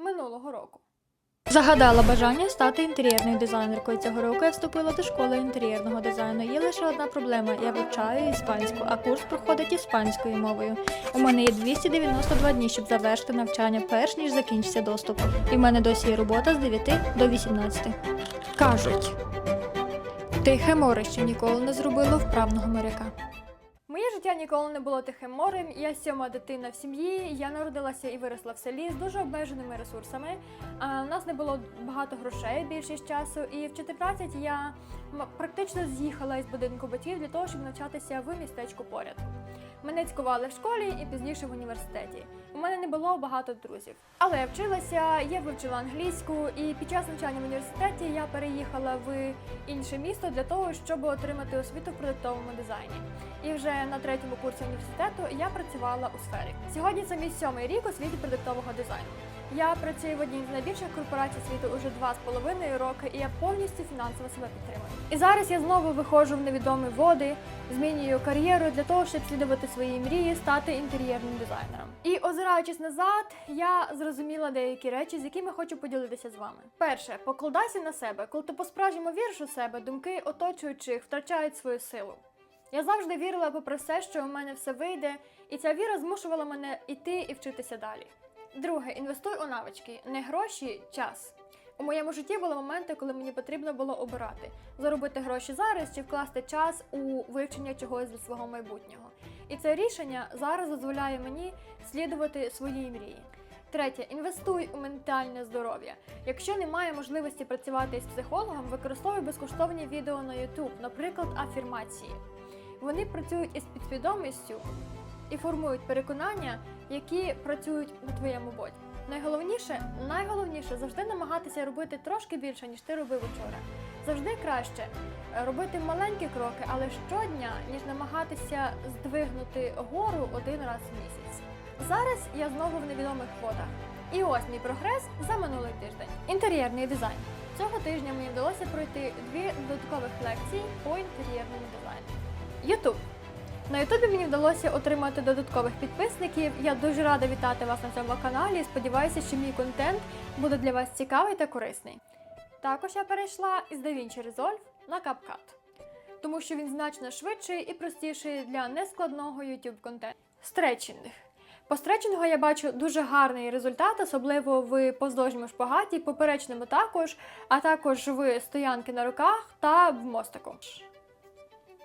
минулого року. Загадала бажання стати інтер'єрною дизайнеркою. Цього року я вступила до школи інтер'єрного дизайну. Є лише одна проблема: я вивчаю іспанську, а курс проходить іспанською мовою. У мене є 292 дні, щоб завершити навчання, перш ніж закінчиться доступ. І в мене досі є робота з 9 до 18. Кажуть, тихе море ще ніколи не зробило вправного моряка. Життя ніколи не було тихим морем. Я сьома дитина в сім'ї. Я народилася і виросла в селі з дуже обмеженими ресурсами. А, у нас не було багато грошей більшість часу, і в 14 я практично з'їхала із будинку батьків для того, щоб навчатися в містечку поряд. Мене цькували в школі і пізніше в університеті. У мене не було багато друзів. Але я вчилася, я вивчила англійську, і під час навчання в університеті я переїхала в інше місто для того, щоб отримати освіту в продуктовому дизайні. І вже на третьому курсі університету я працювала у сфері. Сьогодні це мій сьомий рік у світі продуктового дизайну. Я працюю в одній з найбільших корпорацій світу уже два з половиною роки, і я повністю фінансово себе підтримую. І зараз я знову виходжу в невідомі води, змінюю кар'єру для того, щоб слідувати свої мрії, стати інтер'єрним дизайнером. І озираючись назад, я зрозуміла деякі речі, з якими хочу поділитися з вами. Перше, покладайся на себе. Коли ти по-справжньому віриш у себе, думки оточуючих втрачають свою силу. Я завжди вірила, попри все, що у мене все вийде, і ця віра змушувала мене йти і вчитися далі. Друге, інвестуй у навички, не гроші, час. У моєму житті були моменти, коли мені потрібно було обирати заробити гроші зараз чи вкласти час у вивчення чогось для свого майбутнього. І це рішення зараз дозволяє мені слідувати своїй мрії. Третє, інвестуй у ментальне здоров'я. Якщо немає можливості працювати із психологом, використовуй безкоштовні відео на YouTube, наприклад, афірмації. Вони працюють із підсвідомістю і формують переконання, які працюють на твоєму боці. Найголовніше, найголовніше завжди намагатися робити трошки більше, ніж ти робив учора. Завжди краще е, робити маленькі кроки, але щодня, ніж намагатися здвигнути гору один раз в місяць. Зараз я знову в невідомих водах. І ось мій прогрес за минулий тиждень. Інтер'єрний дизайн. Цього тижня мені вдалося пройти дві додаткових лекції по інтер'єрному дизайну. Ютуб. На Ютубі мені вдалося отримати додаткових підписників. Я дуже рада вітати вас на цьому каналі сподіваюся, що мій контент буде для вас цікавий та корисний. Також я перейшла із DaVinci Resolve на CapCut, тому що він значно швидший і простіший для нескладного YouTube контенту. Стретчинг. По стретчингу я бачу дуже гарний результат, особливо в поздовжньому шпагаті, поперечному також, а також в стоянки на руках та в мостику.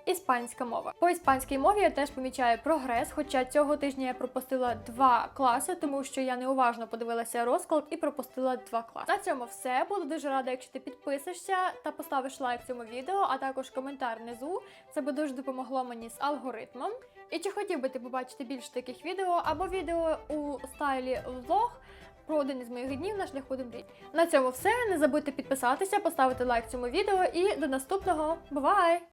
Іспанська мова. По іспанській мові я теж помічаю прогрес, хоча цього тижня я пропустила два класи, тому що я неуважно подивилася розклад і пропустила два класи. На цьому все. Буду дуже рада, якщо ти підпишешся та поставиш лайк цьому відео, а також коментар внизу. Це би дуже допомогло мені з алгоритмом. І чи хотів би ти побачити більше таких відео або відео у стайлі влог? Про один із моїх днів на шляху до мрій. На цьому все. Не забудьте підписатися, поставити лайк цьому відео і до наступного. Бувай!